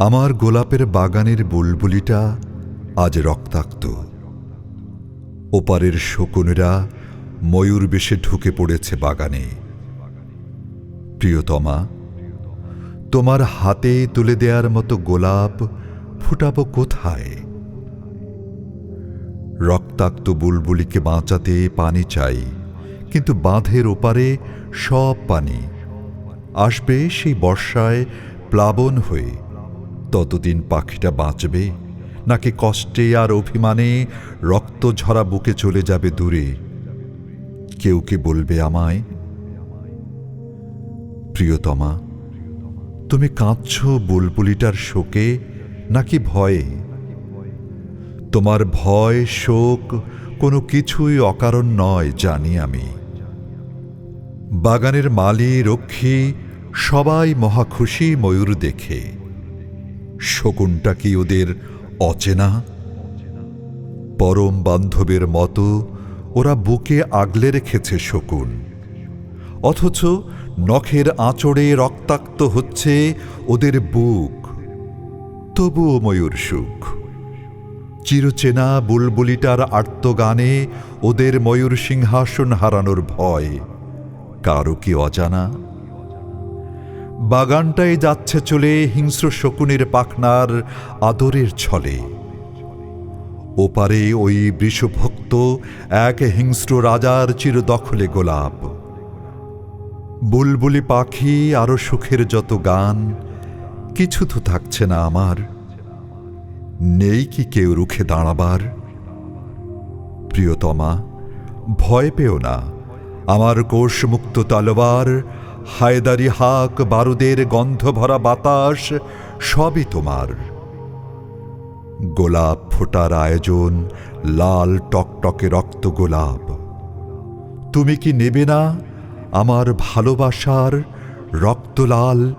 আমার গোলাপের বাগানের বুলবুলিটা আজ রক্তাক্ত। ওপারের শকুনেরা ময়ূর বেশে ঢুকে পড়েছে বাগানে। প্রিয়তমা, তোমার হাতে তুলে দেওয়ার মতো গোলাপ ফুটাবো কোথায়? রক্তাক্ত বুলবুলিকে বাঁচাতে পানি চাই, কিন্তু বাঁধের ওপারে সব পানি। আসবে সেই বর্ষায় প্লাবন হয়ে। ততদিন পাখিটা বাঁচবে? নাকি কষ্টে আর অভিমানে রক্ত ঝরা বুকে চলে যাবে দূরে? কেউ কি বলবে আমায়? প্রিয়তমা, তুমি কাঁদছ বুলবুলিটার শোকে নাকি ভয়ে? তোমার ভয়, শোক কোনো কিছুই অকারণ নয়, জানি আমি। বাগানের মালি, রক্ষী, সবাই মহাখুশি ময়ূর দেখে। শকুনটা কি ওদের অচেনা? পরম বান্ধবের মতো ওরা বুকে আগলে রেখেছে শকুন। অথচ নখের আঁচড়ে রক্তাক্ত হচ্ছে ওদের বুক। তবুও ময়ূর সুখ। চিরচেনা বুলবুলিটার আর্তগানে ওদের ময়ূর সিংহাসন হারানোর ভয়। কারও কি অজানা? বাগানটায় যাচ্ছে চলে হিংস্র শকুনের পাখনার আদরের ছলে। ওপারে ওই বৃষভক্ত এক হিংস্র রাজার চিরদখলে গোলাপ। বুলবুলি পাখি আরও সুখের যত গান, কিছু তো থাকছে না আমার। নেই কি কেউ রুখে দাঁড়াবার। প্রিয়তমা, ভয় পেও না। আমার কোষমুক্ত তালোয়ার হায়দারি হাক, বারুদের গন্ধ ভরা বাতাস, সবই তোমার। গোলাপ ফোটার আয়োজন, লাল টকটকে রক্ত গোলাপ। তুমি কি নেবে না আমার ভালোবাসার রক্তলাল